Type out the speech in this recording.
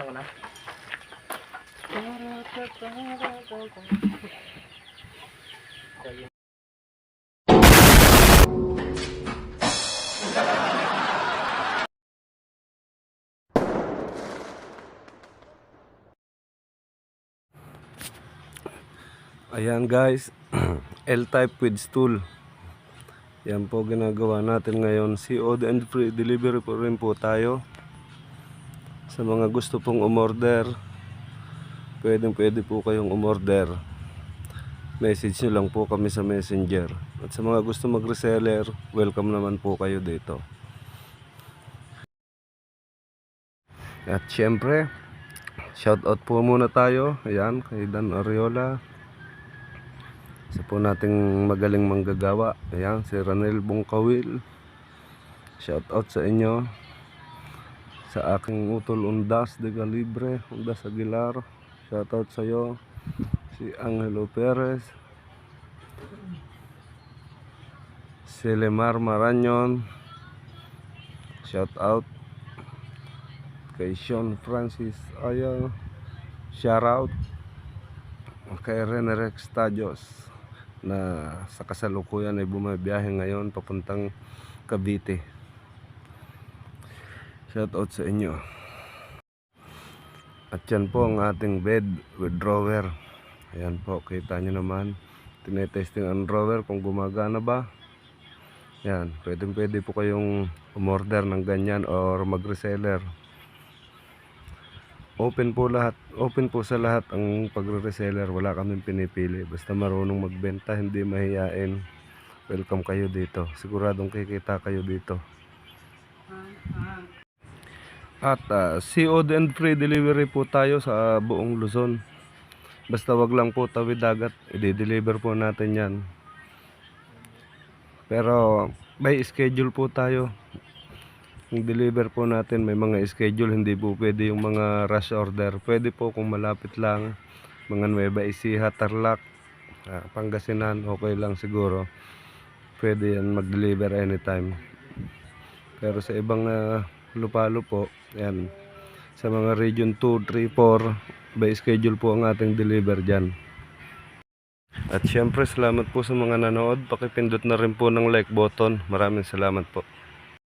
Buksan ko na. Ayan guys, L-type with stool. Yan po ginagawa natin ngayon. COD and free delivery po rin po tayo. Sa mga gusto pong umorder, pwedeng pwede po kayong umorder. Message nyo lang po kami sa messenger. At sa mga gusto mag-reseller, welcome naman po kayo dito. At syempre, shoutout po muna tayo. Ayan, kay Dan Ariola. Isa po nating magaling manggagawa. Ayan, si Ranel Bungkawil. Shout out sa inyo. Sa aking utol Undas de Galibre, Undas Aguilar. Shout out sa iyo. Si Angelo Perez. Si Lemar Maranyon. Shout out. Kay Sean Francis Ayaw. Shout out kay Rene Rex Tadios na sa kasalukuyan ay bumabiyahe ngayon papuntang Cavite. Shout out sa inyo. At yan po ang ating bed with drawer. Ayan po, kita nyo naman. Tinetesting ang drawer kung gumagana ba. Yan, pwede pwede po kayong umorder ng ganyan or mag-reseller. Open po lahat, open po sa lahat ang pagre-reseller. Wala kaming pinipili. Basta marunong magbenta, hindi mahiyain. Welcome kayo dito. Siguradong kikita kayo dito. At ah, COD and free delivery po tayo sa buong Luzon. Basta wag lang po tawid dagat, i-deliver po natin yan. Pero by schedule po tayo. Yung deliver po natin may mga schedule, hindi po pwede yung mga rush order. Pwede po kung malapit lang, mga Nueva Ecija, Tarlac, ah, Pangasinan, okay lang siguro. Pwede yan mag-deliver anytime. Pero sa ibang ah, lupalo po, yan, sa mga region 2, 3, 4, by schedule po ang ating deliver dyan. At syempre, salamat po sa mga nanood. Pakipindot na rin po ng like button. Maraming salamat po.